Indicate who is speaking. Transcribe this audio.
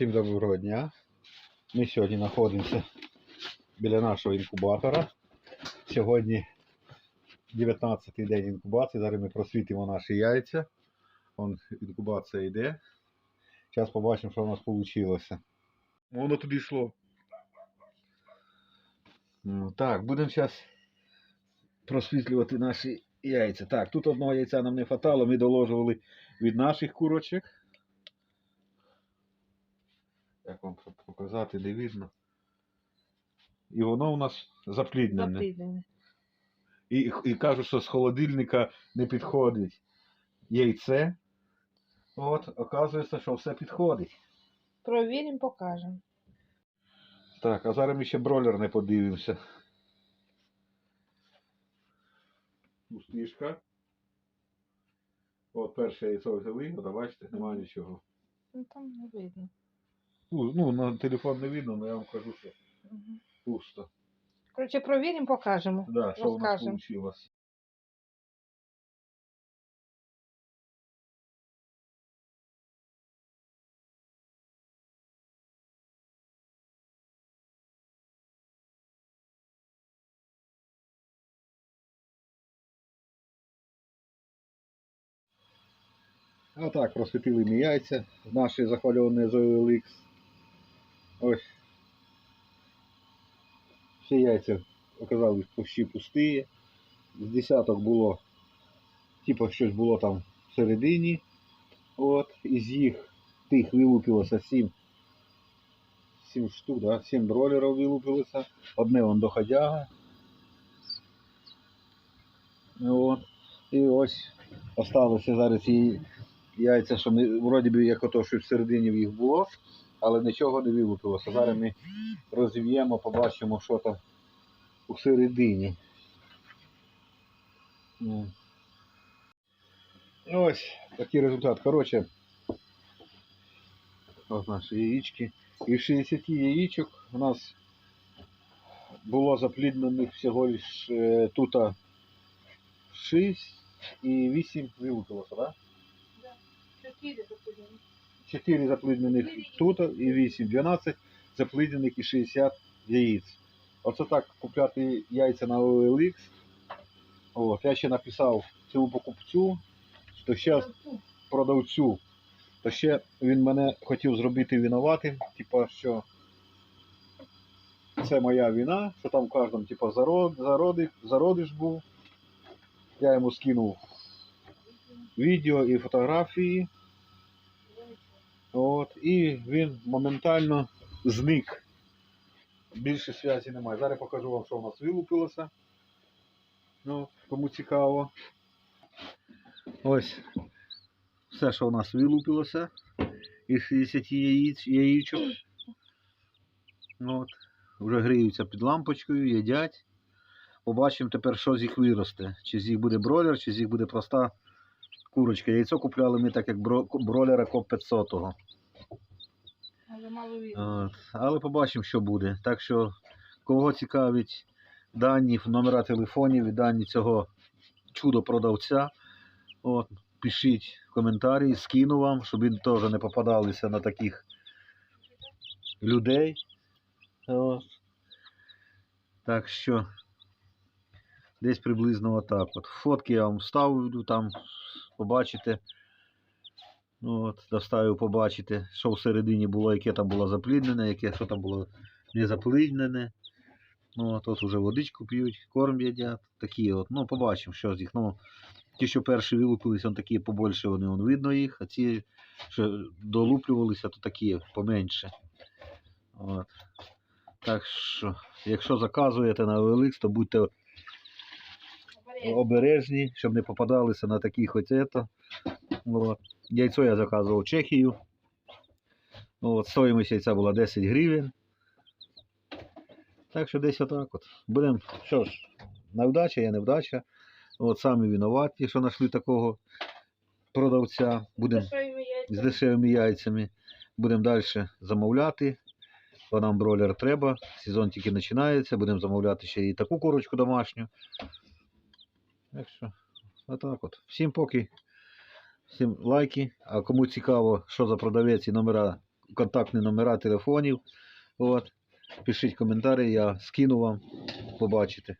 Speaker 1: Всім доброго дня. Ми сьогодні знаходимося біля нашого інкубатора. Сьогодні 19-й день інкубації. Зараз ми просвітимо наші яйця. Вон інкубація йде. Зараз побачимо, що у нас вийшло. Воно туди йшло. Ну, Так, будемо зараз просвітлювати наші яйця. Так, тут одного яйця нам не хватало, ми доложували від наших курочок. Як вам показати, не видно. І воно у нас запліднене.
Speaker 2: Запліднене.
Speaker 1: І, і кажуть, що з холодильника не підходить яйце. От, оказується, що все підходить.
Speaker 2: Провіримо, покажемо.
Speaker 1: Так, а зараз ми ще бройлер не подивимося. Пустишка. От перше яйцо взяли, бачите, немає нічого.
Speaker 2: Ну там не видно.
Speaker 1: Ну, на телефон не видно, але я вам кажу, що
Speaker 2: Угу.
Speaker 1: пусто.
Speaker 2: Коротше, провіримо, покажемо.
Speaker 1: Да, що у нас
Speaker 2: Розкажемо.
Speaker 1: вийшло. А так, просвітили ми яйця з нашої захвальованої ZOLX. Ось. Всі яйця оказались почти пусті. З десяток було, типу, щось було там всередині. От, із їх тих вилупилося 7, 7 штук, да? 7 бролерів вилупилося. Одне вон доходяга. От. І ось осталося зараз і яйця, що вроді би як ото, що всередині в їх було, але нічого не вилупилося. Зараз ми розів'ємо, побачимо, що там у середині. Ну. Ось такий результат. Коротше, ось наші яєчки. Із 60 яєчок у нас було запліднених всього лиш е, тут 6 і 8 вилупилося, так?
Speaker 2: Запліднені.
Speaker 1: 4 запліднених тут і 8, 12 запліднених і 60 яєць. Оце так купляти яйця на OLX. От, я ще написав цьому покупцю, то ще продавцю, то ще він мене хотів зробити винуватим, типа, що це моя вина, що там в кожному типа, зарод, зароди, зародиш був. Я йому скинув відео і фотографії. От, і він моментально зник. Більше зв'язі немає. Зараз покажу вам, що у нас вилупилося. Ну, кому цікаво. Ось все, що у нас вилупилося. Із 60 яїць, яєчок. От. Вже гріються під лампочкою, їдять. Побачимо тепер, що з їх виросте. Чи з їх буде бройлер, чи з їх буде проста курочка. Яйцо купляли ми так, як бро- бройлера коп 500 -го.
Speaker 2: Але мало.
Speaker 1: От. Але побачимо, що буде. Так що, кого цікавить дані, номера телефонів і дані цього чудо-продавця, от, пишіть коментарі, скину вам, щоб ви теж не попадалися на таких людей. От. Так що, десь приблизно отак. От. Фотки я вам вставлю, там побачите. Ну, от, доставив побачити, що всередині було, яке там було запліднене, яке що там було не запліднене. Ну, тут вже водичку п'ють, корм їдять. Такі от. Ну, побачимо, що з їх. Ну, ті, що перші вилупились, он такі побольше, вони он, видно їх, а ці, що долуплювалися, то такі поменше. От. Так що, якщо заказуєте на OLX, то будьте обережні, щоб не попадалися на ось ето. От. Яйцо я заказував в Чехію. От, стоїмость яйця була 10 гривень. Так що десь отак от. Будемо, що ж, невдача є невдача. От самі винуваті, що знайшли такого продавця. Будемо з дешевими яйцями. Будемо далі замовляти. Бо нам бройлер треба. Сезон тільки починається. Будемо замовляти ще і таку курочку домашню. Так отак от. Всім поки. Всім лайки. А кому цікаво, що за продавець і номера контактні номера телефонів. От. Пишіть коментарі, я скину вам, побачите.